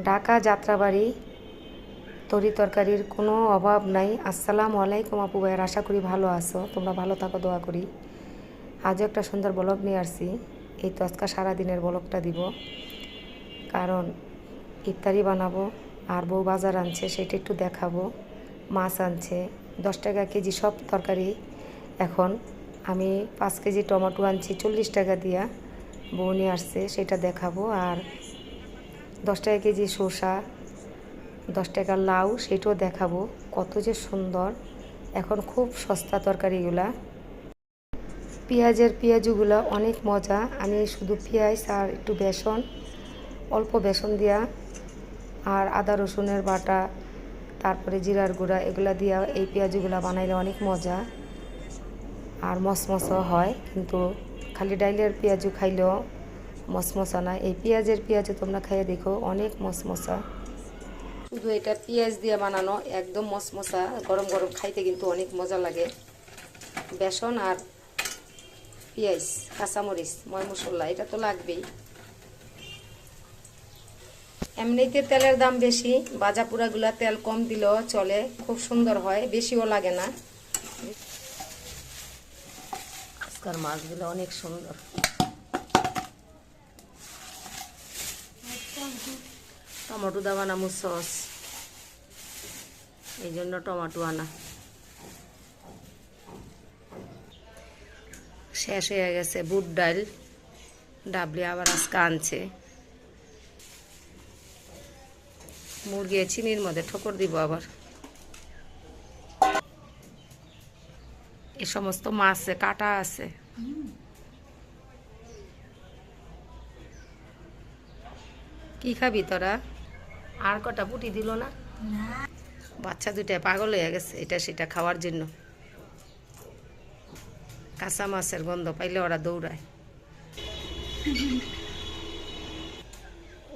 ঢাকা যাত্রাবাড়ি তরি তরকারির কোনো অভাব নাই। আসসালামু আলাইকুম আপু ভাইয়ের, আশা করি ভালো আছো। তোমরা ভালো থাকো, দোয়া করি। আজও একটা সুন্দর ব্লগ নিয়ে আসছি। এই তো আজকে সারাদিনের ব্লগটা দিব। কারণ ইফতারি বানাবো, আর বউ বাজার আনছে, সেটা একটু দেখাবো। মাছ আনছে, দশ টাকা কেজি সব তরকারি। এখন আমি পাঁচ কেজি টমেটো আনছি, চল্লিশ টাকা দিয়া। বউ নিয়ে আসছে, সেটা দেখাবো। আর দশ টাকা কেজি শসা, দশ টাকার লাউ, সেটাও দেখাবো। কত যে সুন্দর। এখন খুব সস্তা তরকারিগুলা পেঁয়াজের পেঁয়াজুগুলো অনেক মজা। আমি শুধু পেঁয়াজ আর একটু বেসন, অল্প বেসন দিয়া, আর আদা রসুনের বাটা, তারপরে জিরার গুঁড়া, এগুলা দিয়া এই পেঁয়াজুগুলা বানাইলে অনেক মজা। আর মসমসও হয়, কিন্তু খালি ডাইলের পেঁয়াজু খাইলেও মসমসা না। এই পেঁয়াজের পেঁয়াজু তোমরা খাইয়ে দেখো, অনেক মসমসা শুধু এটা পেঁয়াজ দিয়ে বানানো, একদম মসমসা গরম গরম খাইতে কিন্তু অনেক মজা লাগে। বেসন আর পেঁয়াজ, কাঁচামরিচ, ময় মশলা, এটা তো লাগবেই। এমনিতে তেলের দাম বেশি বাজা পুরাগুলা তেল কম দিলেও চলে, খুব সুন্দর হয়, বেশিও লাগে না। আজকাল মাছগুলো অনেক সুন্দর। টমেটো দা বানামু সস। এই জন্য টমেটো আনা। শেষ হয়ে গেছে বুট ডাল। ডাবলি আবার আজকে আনছে। মুরগি চিনির মধ্যে ঠোকর দিব আবার। এ সমস্ত মাছে কাটা আছে। কি খাবি তোরা? আর কটা পুটি দিল না? বাচ্চা দুইটা পাগল হয়ে গেছে এটা সেটা খাওয়ার জন্য। কাঁচা মাছের গন্ধ পাইলে ওরা দৌড়ায়।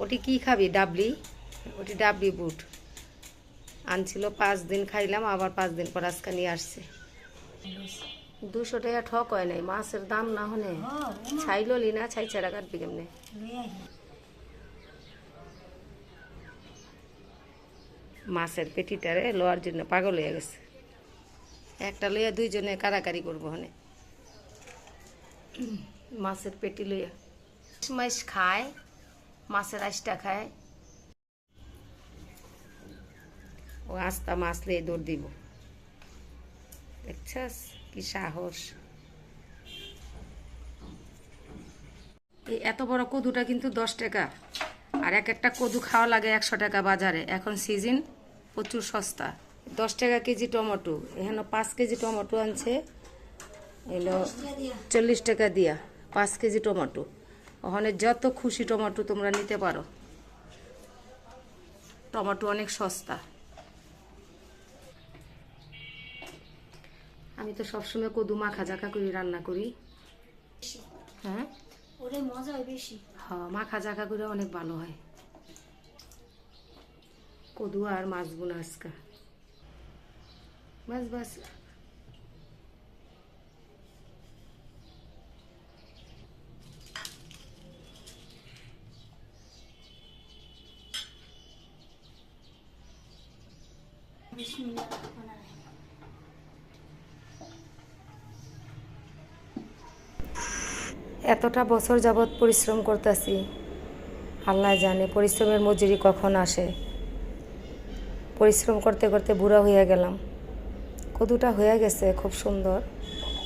ওটি কি খাবি ডাবলি? ওটি ডাবলি বুট। আনছিল পাঁচ দিন খাইলাম আবার পাঁচ দিন পর আজকে নিয়ে আসছে। দুশো টাকা ঠক হয় নাই মাছের দাম না হলে ছাইলো না ছাই ছাড়া কাটবি কেমনে? মাছের পেটিটারে লোয়ার জন্য পাগল হয়ে গেছে। একটা লইয়া দুইজনে কারাকারি করব হনে। মাছের পেটি লইয়া। মাছ খায়, মাছের আইসটা খায়। ও আস্তা মাছ লিয়ে দৌড় দিব। দেখছাস কি সাহস। এই এত বড় কদুটা কিন্তু দশ টাকা। আর এক একটা কদু খাওয়া লাগে একশো টাকা বাজারে। এখন সিজন প্রচুর সস্তা। দশ টাকা কেজি টমেটো। এখানে পাঁচ কেজি টমেটো আনছে। এলো চল্লিশ টাকা দিয়া পাঁচ কেজি টমেটো। ওখানে যত খুশি টমেটো তোমরা নিতে পারো। টমেটো অনেক সস্তা। আমি তো সবসময় কদু মাখা জাখা করি রান্না করি। হ্যাঁ? ওরে মজা হয় বেশি। হ্যাঁ মাখা জাখা করে অনেক ভালো হয়। কদু আর মাছ বোনা আজকা। বাস বাস এতটা বছর যাবৎ পরিশ্রম করতেছি, আল্লাহ জানে পরিশ্রমের মজুরি কখন আসে। পরিশ্রম করতে করতে বুড়া হয়ে গেলাম। কদুটা হয়ে গেছে, খুব সুন্দর।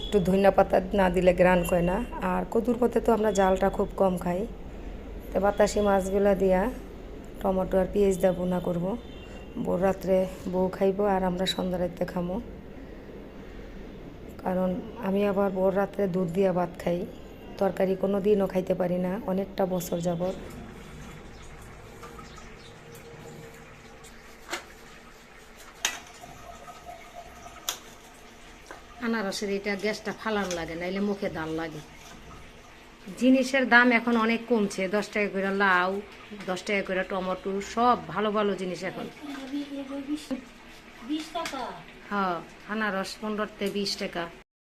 একটু ধনিয়া পাতা না দিলে গ্রান কয় না। আর কদুর পথে তো আমরা জালটা খুব কম খাই। তো বাতাসি মাছগুলা দিয়া টমেটো আর পেঁয়াজ দিয়ে বোনা করব। বউ রাত্রে বউ খাইবো আর আমরা সন্ধ্যা রাতে খামো। কারণ আমি আবার ভোর রাত্রে দুধ দিয়া ভাত খাই। তরকারি কোনো দিনও খাইতে পারি না। অনেকটা বছর যাবত আনারসের এটা গ্যাসটা ফালান লাগে নাইলে মুখে দাল লাগে। জিনিসের দাম এখন অনেক কমছে দশ টাকা করে লাউ দশ টাকা করে টমেটো সব ভালো ভালো জিনিস এখন। হ্যাঁ আনারস পনেরোতে বিশ টাকা।